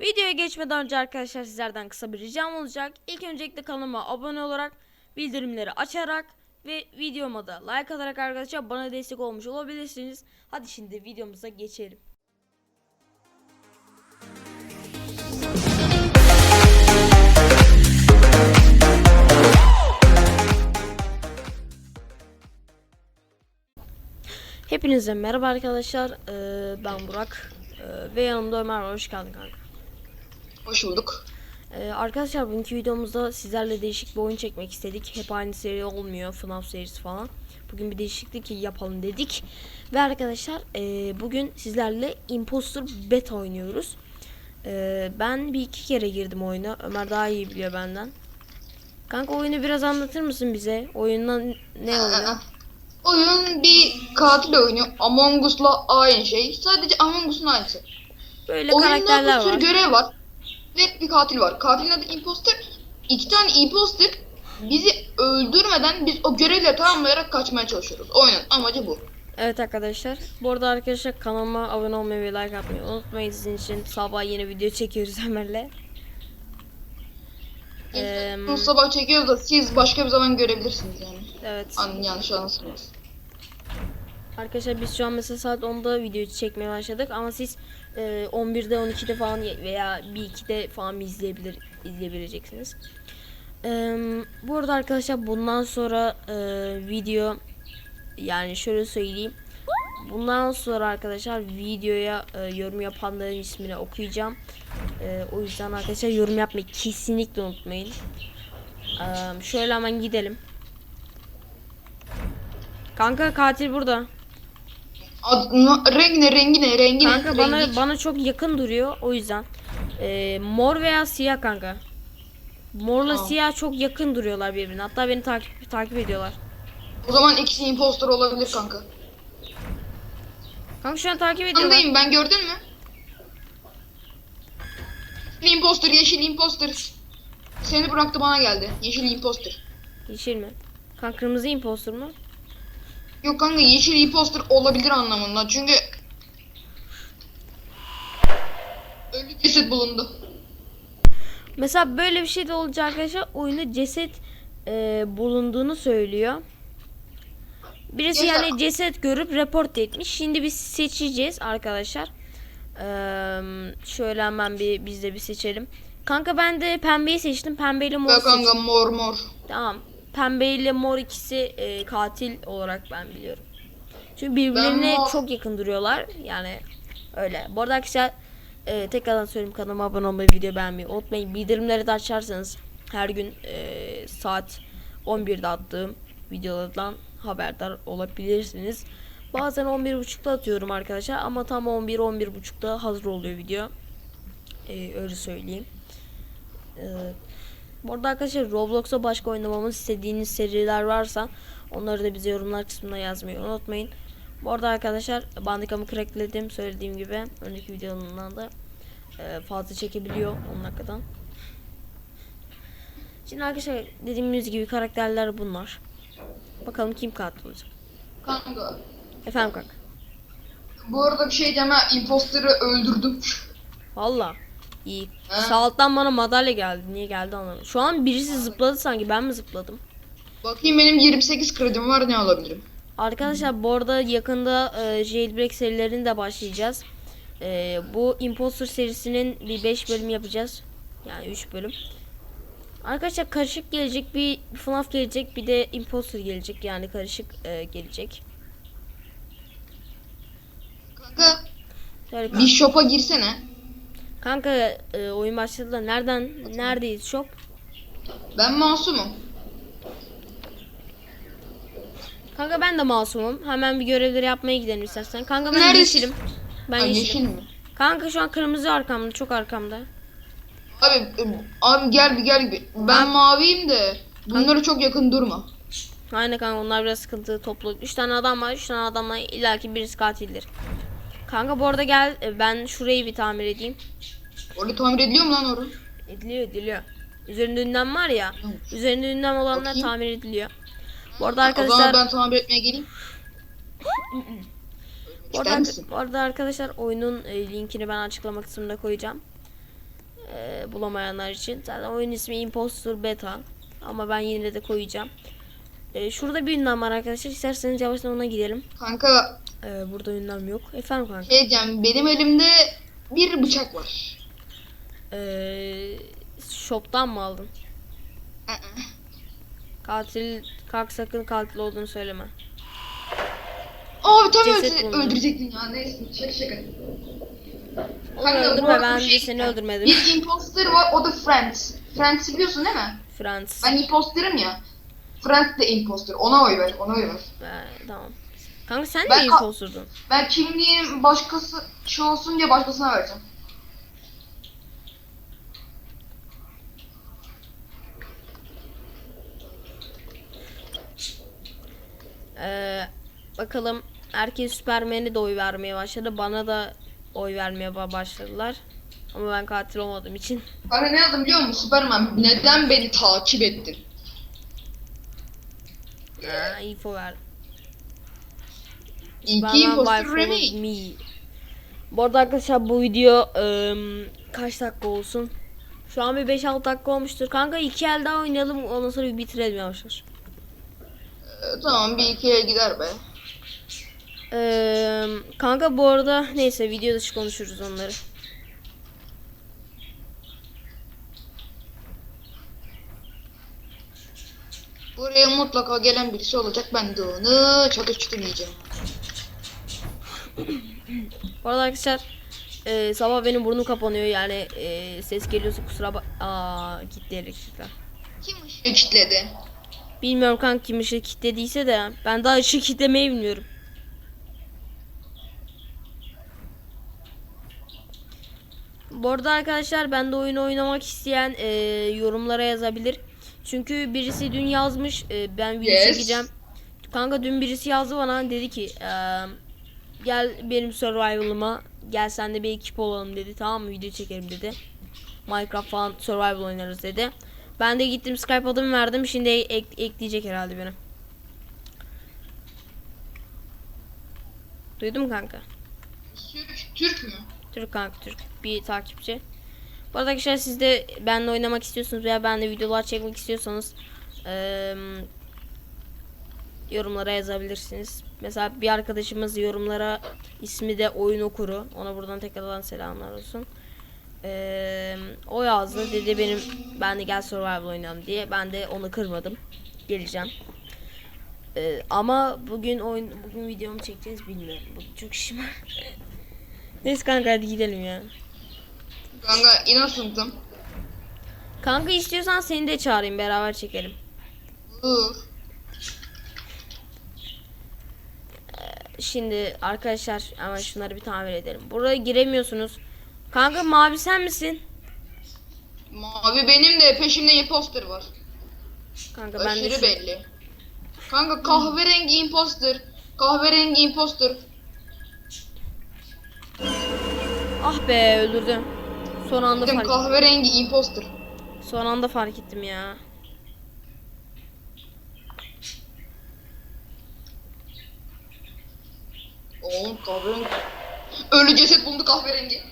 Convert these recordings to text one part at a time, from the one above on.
Videoya geçmeden önce arkadaşlar sizlerden kısa bir ricam olacak. İlk öncelikle kanalıma abone olarak, bildirimleri açarak ve videoma da like atarak arkadaşlar bana destek olmuş olabilirsiniz. Hadi şimdi videomuza geçelim. Hepinize merhaba arkadaşlar. Ee, ben Burak. Ee, ve yanımda Ömer var. Hoş geldin kanka. Hoş bulduk. Ee, arkadaşlar bugünkü videomuzda sizlerle değişik bir oyun çekmek istedik. Hep aynı seri olmuyor. FNAF serisi falan. Bugün bir değişiklik yapalım dedik. Ve arkadaşlar e, bugün sizlerle Imposter Beta oynuyoruz. Ee, ben bir iki kere girdim oyuna. Ömer daha iyi biliyor benden. Kanka oyunu biraz anlatır mısın bize? Oyundan ne oluyor? Oyun bir katil oyunu. Among Us'la aynı şey. Sadece Among Us'un aynısı. Böyle Oyunda karakterler bir sürü var. görev var. Ve bir katil var. Katilin adı Imposter. İki tane Imposter bizi öldürmeden biz o görevleri tamamlayarak kaçmaya çalışıyoruz. Oyunun amacı bu. Evet arkadaşlar. Bu arada arkadaşlar kanalıma abone olmayı ve like atmayı unutmayın. Sizin için sabah yeni video çekiyoruz Ömer'le. Bunu sabah çekiyoruz da siz başka bir zaman görebilirsiniz yani. evet. An yanlış anlasınız. Arkadaşlar biz şu an mesela saat 10'da video çekmeye başladık ama siz e, 11'de 12'de falan veya 1-2'de falan izleyebilir izleyebileceksiniz. Eee, bu arada arkadaşlar bundan sonra e, video yani şöyle söyleyeyim. Bundan sonra arkadaşlar videoya e, yorum yapanların ismini okuyacağım. E, o yüzden arkadaşlar yorum yapmayı kesinlikle unutmayın. Eee, şöyle hemen gidelim. Kanka katil burada. Ad, rengi ne rengi ne rengi ne? Kanka bana Rengi- bana çok yakın duruyor o yüzden. Ee, mor veya siyah kanka. Morla Tamam. siyah çok yakın duruyorlar birbirine. Hatta beni takip takip ediyorlar. O zaman ikisi imposter olabilir kanka. Kanka şu an takip ediyorlar. Andayım ben gördün mü? Yeşil imposter, yeşil imposter. Seni bıraktı bana geldi. Yeşil imposter. Yeşil mi? Kanka kırmızı impostor mu? Yok kanka yeşil imposter olabilir anlamında çünkü ölü ceset bulundu. Mesela böyle bir şey de olacak arkadaşlar. Oyunda ceset e, bulunduğunu söylüyor. Birisi Yaşar. yani ceset görüp report etmiş. Şimdi biz seçeceğiz arkadaşlar. Ee, şöyle hemen bir biz de bir seçelim. Kanka ben de pembeyi seçtim. Pembeyle mor seçtim. kanka mor mor. Tamam. Pembe ile mor ikisi e, katil olarak ben biliyorum. Çünkü birbirlerine mor- çok yakın duruyorlar. Yani öyle. Bu arada arkadaşlar e, tekrardan söyleyeyim kanalıma abone olmayı, video beğenmeyi unutmayın. Bildirimleri de açarsanız her gün e, saat 11'de attığım videolardan haberdar olabilirsiniz. Bazen 11.30'da atıyorum arkadaşlar ama tam 11-11.30'da hazır oluyor video. E, öyle söyleyeyim. E, bu arada arkadaşlar Roblox'a başka oynamamı istediğiniz seriler varsa onları da bize yorumlar kısmına yazmayı unutmayın. Bu arada arkadaşlar bandikamı crackledim söylediğim gibi önceki videomdan da e, fazla çekebiliyor 10 dakikadan. Şimdi arkadaşlar dediğimiz gibi karakterler bunlar. Bakalım kim katil olacak. Kanka. Efendim kanka. Bu arada bir şey diyeceğim ha imposter'ı öldürdüm. Valla. İyi. Ha? Sağ alttan bana madalya geldi. Niye geldi anlamadım. Şu an birisi zıpladı sanki. Ben mi zıpladım? Bakayım benim 28 kredim var ne alabilirim? Arkadaşlar bu arada yakında e, Jailbreak serilerini de başlayacağız. E, bu Imposter serisinin bir 5 bölüm yapacağız. Yani 3 bölüm. Arkadaşlar karışık gelecek bir FNAF gelecek bir de Imposter gelecek yani karışık e, gelecek. Kanka Şöyle bir shop'a girsene. Kanka e, oyun başladı da nereden neredeyiz shop? Ben masumum. Kanka ben de masumum. Hemen bir görevleri yapmaya gidelim istersen. Kanka ben Neredesin? yeşilim. Ben Ha, yeşilim. yeşil mi? Kanka şu an kırmızı arkamda, çok arkamda. Abi e, abi gel bir gel bir. Ben maviyim de bunlara çok yakın durma. Aynen kanka onlar biraz sıkıntı toplu. 3 tane adam var. 3 tane adamla illaki birisi katildir. Kanka bu arada gel e, ben şurayı bir tamir edeyim. Orada tamir ediliyor mu lan orada? Ediliyor ediliyor. Üzerinde ünlem var ya. Üzerinde ünlem olanlar Bakayım. tamir ediliyor. Bu arada O arkadaşlar zaman ben tamir etmeye geleyim. bu, arada, misin? bu arada arkadaşlar oyunun e, linkini ben açıklama kısmında koyacağım. Ee, bulamayanlar için. Zaten oyun ismi Imposter Beta. Ama ben yine de koyacağım. Ee, şurada bir ünlem var arkadaşlar. İsterseniz yavaştan ona gidelim. Kanka Ee, burada ünlem yok. Efendim kanka. şey diyeceğim benim elimde bir bıçak var. Ee, shop'tan mı aldın? Katil, kalk sakın katil olduğunu söyleme. Abi tam Ceset öldü- öldürecektin ya neyse şaka şaka. Onu Kanka, öldürme ben bir şey seni öldürmedim. Bir imposter var o da Friends. Friends biliyorsun değil mi? Frans. Ben imposterım ya. Friends de imposter. Ona oy ver, ona oy ver. Ee, tamam. Kanka sen Ben de imposturdun. Ben kimliğim başkası şey olsun diye başkasına vereceğim. Ee, bakalım herkes Süpermen'e de oy vermeye başladı. Bana da oy vermeye ba- başladılar. Ama ben katil olmadığım için. Kanka ne yazdım biliyor musun? Superman neden beni takip ettin? Ha, info verdim. İki imposter me. Bu arada arkadaşlar bu video ım, kaç dakika olsun? Şu an bir 5-6 dakika olmuştur. Kanka iki el daha oynayalım ondan sonra bir bitirelim yavaş yavaş. Ee, tamam bir ikiye gider be. Ee, kanka bu arada neyse video dışı konuşuruz onları. Buraya mutlaka gelen birisi olacak. Ben de onu yiyeceğim. Bu arada arkadaşlar e, sabah benim burnum kapanıyor yani e, ses geliyorsa kusura bak. Aa gitti elektrikler. Kim ışığı kilitledi? Bilmiyorum kanka kim ışığı kilitlediyse de ben daha ışığı kilitlemeyi bilmiyorum. Bu arada arkadaşlar ben de oyun oynamak isteyen e, yorumlara yazabilir. Çünkü birisi dün yazmış e, ben video Yes. çekeceğim. Kanka dün birisi yazdı bana dedi ki e, gel benim survival'ıma gel sen de bir ekip olalım dedi tamam mı video çekelim dedi. Minecraft falan survival oynarız dedi. Ben de gittim Skype adımı verdim. Şimdi ek- ekleyecek herhalde beni. Duydun mu kanka? Türk, Türk mü? Türk kanka Türk. Bir takipçi. Bu arada arkadaşlar siz de benimle oynamak istiyorsunuz veya benimle videolar çekmek istiyorsanız eee, yorumlara yazabilirsiniz. Mesela bir arkadaşımız yorumlara ismi de oyun okuru. Ona buradan tekrardan selamlar olsun. Eee, o yazdı dedi benim ben de gel survival oynayalım diye. Ben de onu kırmadım. Geleceğim. Eee, ama bugün oyun bugün videomu çekeceğiz bilmiyorum. Bugün çok işim var. Neyse kanka hadi gidelim ya. Kanka innocent'ım. Kanka istiyorsan seni de çağırayım beraber çekelim. Dur. Şimdi arkadaşlar hemen şunları bir tamir edelim. Buraya giremiyorsunuz. Kanka mavi sen misin? Mavi benim de peşimde imposter var. Kanka ben de Aşırı şu- belli. Kanka kahverengi imposter. Kahverengi imposter. Ah be öldürdüm. Son anda Dedim fark kahverengi imposter. Son anda fark ettim ya. Oğlum kahverengi. Ölü ceset bulundu kahverengi.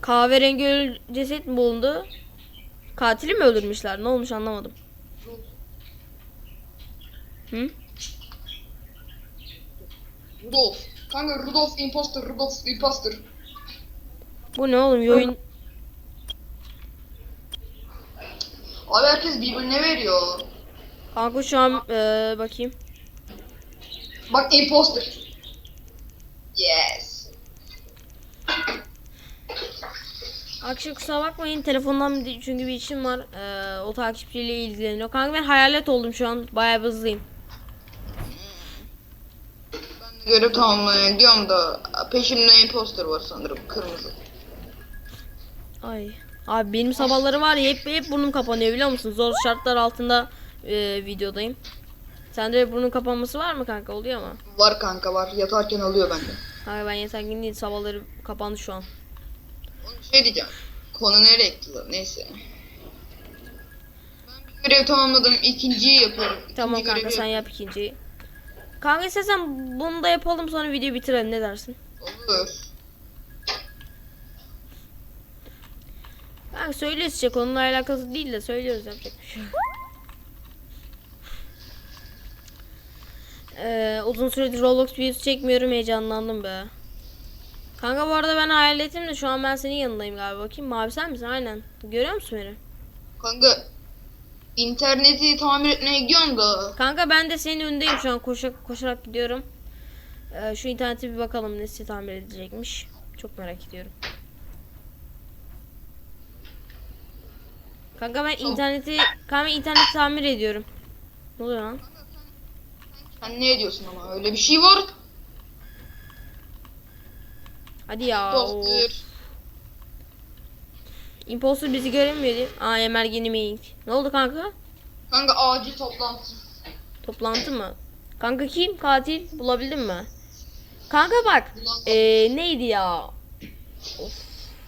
Kahverengi ölü ceset mi bulundu? Katili mi öldürmüşler? Ne olmuş anlamadım. Hı? Rudolf. Kanka Rudolf imposter, Rudolf imposter. Bu ne oğlum? Bir oyun Abi herkes birbirine veriyor. Kanka şu an eee, bakayım. Bak imposter. Yes. Akşam kusura bakmayın telefondan bir- çünkü bir işim var. Eee, o takipçiyle ilgileniyor. Kanka ben hayalet oldum şu an. Bayağı bir hızlıyım. Ben de görev tamamlamaya gidiyorum da peşimde imposter var sanırım kırmızı. Ay. Abi benim sabahları var ya hep hep burnum kapanıyor biliyor musun? Zor şartlar altında e, videodayım. Sende de burnun kapanması var mı kanka? Oluyor mu? Var kanka var yatarken oluyor bende. Kanka ben yatarken değil sabahları kapandı şu an. Şey diyeceğim. Konu nereye gitti lan? Neyse. Ben bir görev tamamladım. ikinciyi yapıyorum. İkinci Tamam kanka sen yap ikinciyi. Kanka istersen bunu da yapalım sonra videoyu bitirelim ne dersin? Olur. Kanka söylüyoruz işte konuyla alakası değil de söylüyoruz yapacak bir şey Ee, uzun süredir Roblox videosu çekmiyorum heyecanlandım be. Kanka bu arada ben hayaletim de şu an ben senin yanındayım galiba. Bakayım mavi sen misin? Aynen. Görüyor musun beni? Kanka interneti tamir etmeye gidiyorum da. Kanka ben de senin önündeyim şu an koşarak, koşarak gidiyorum. Ee, şu internete bir bakalım nesi tamir edilecekmiş. Çok merak ediyorum. Kanka ben interneti kanka ben interneti tamir ediyorum. Ne oluyor lan? Sen ne ediyorsun ama öyle bir şey var. Hadi ya. of. Imposter. Bizi göremiyor değil mi? Aa Emergen'i miyik? Ne oldu kanka? Kanka acil toplantı. Toplantı mı? Kanka kim? Katil bulabildin mi? Kanka bak. Ee, neydi ya?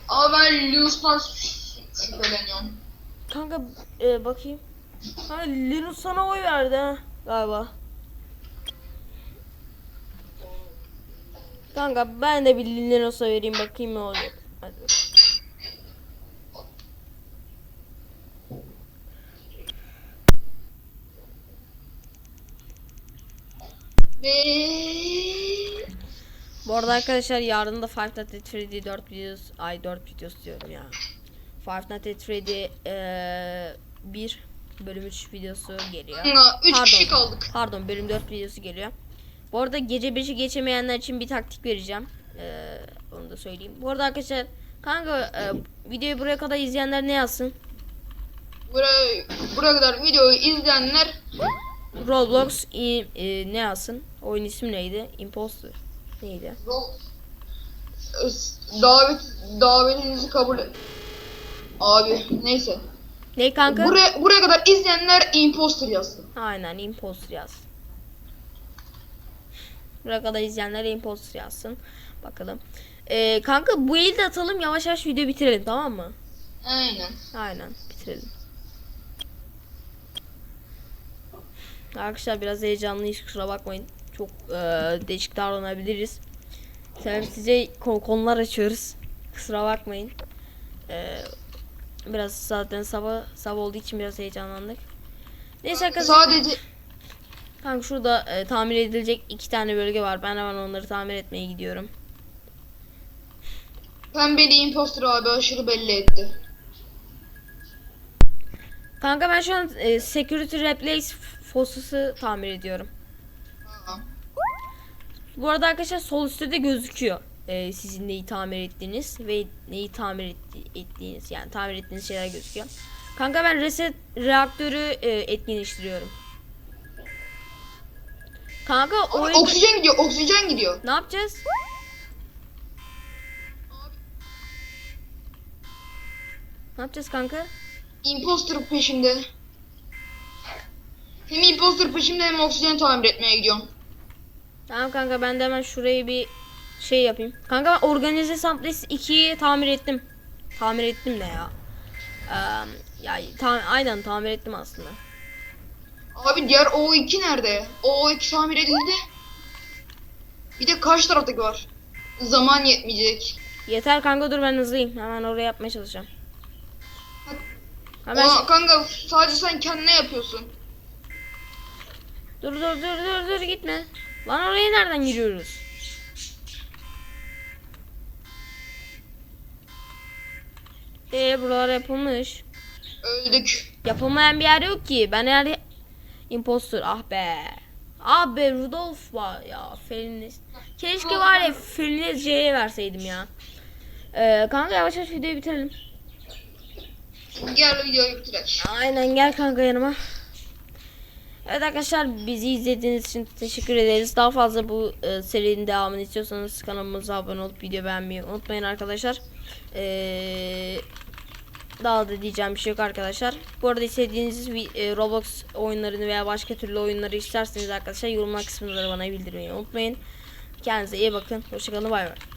Ama ben Linus'tan şü- şüpheleniyorum. Kanka e, bakayım. Ha Linus sana oy verdi ha galiba. Kanka ben de bir Linus'a vereyim bakayım ne olacak. Hadi. Bu arada arkadaşlar yarın da Five Nights at Freddy 4 videosu ay 4 videosu diyorum ya. Five Nights at Freddy eee 1 bölüm 3 videosu geliyor. kanka 3 kişi kaldık. Pardon bölüm 4 videosu geliyor. Bu arada gece 5'i geçemeyenler için bir taktik vereceğim. Ee, onu da söyleyeyim. Bu arada arkadaşlar kanka e, videoyu buraya kadar izleyenler ne yazsın? Buraya, buraya kadar videoyu izleyenler Roblox i- e, ne yazsın? Oyun ismi neydi? Imposter. Neydi? Ro- davet davetinizi kabul et. Abi neyse. Ne kanka? Buraya buraya kadar izleyenler imposter yazsın. Aynen imposter yazsın. Buraya kadar izleyenler imposter yazsın. Bakalım. Ee, kanka bu eli de atalım yavaş yavaş video bitirelim tamam mı? Aynen. Aynen bitirelim. Arkadaşlar biraz heyecanlıyız kusura bakmayın. Çok e, değişik davranabiliriz. Sebep size ko- konular açıyoruz. Kusura bakmayın. E, biraz zaten sabah sabah olduğu için biraz heyecanlandık. Neyse arkadaşlar. Sadece Kanka şurada e, tamir edilecek iki tane bölge var. Ben hemen onları tamir etmeye gidiyorum. pembeli imposter abi aşırı belli etti. Kanka ben şu an e, security replace fossası tamir ediyorum. Ha. Bu arada arkadaşlar sol üstte de gözüküyor. Ee, sizin neyi tamir ettiğiniz ve neyi tamir etti- ettiğiniz yani tamir ettiğiniz şeyler gözüküyor. Kanka ben reset reaktörü e, etkinleştiriyorum. Kanka oyun oksijen gidiyor, oksijen gidiyor. ne yapacağız? Ne yapacağız kanka? Imposter peşimde. Hem imposter peşimde hem oksijen tamir etmeye gidiyorum. Tamam kanka ben de hemen şurayı bir şey yapayım. Kanka ben organize samples 2'yi tamir ettim. Tamir ettim de ya. Ee, ya tam, aynen tamir ettim aslında. Abi diğer O2 nerede? O2 tamir edildi. Bir de karşı taraftaki var. Zaman yetmeyecek. Yeter kanka dur ben hızlıyım. Hemen oraya yapmaya çalışacağım. Hemen Aa, kanka sadece sen kendine yapıyorsun. dur dur dur dur dur gitme. Lan oraya nereden giriyoruz? Ee buralar yapılmış. Öldük. Yapılmayan bir yer yok ki. Ben her impostor ah be. Ah be Rudolf var ya Feliniz. Keşke var ya Feliniz C'ye verseydim ya. Ee, kanka yavaş yavaş videoyu bitirelim. Gel videoyu bitirelim. Aynen gel kanka yanıma. Evet arkadaşlar bizi izlediğiniz için teşekkür ederiz. Daha fazla bu e, serinin devamını istiyorsanız kanalımıza abone olup video beğenmeyi unutmayın arkadaşlar. Ee, daha da diyeceğim bir şey yok arkadaşlar. Bu arada istediğiniz e, Roblox oyunlarını veya başka türlü oyunları isterseniz arkadaşlar yorumlar kısmında da bana bildirmeyi unutmayın. Kendinize iyi bakın. Hoşçakalın bay bay.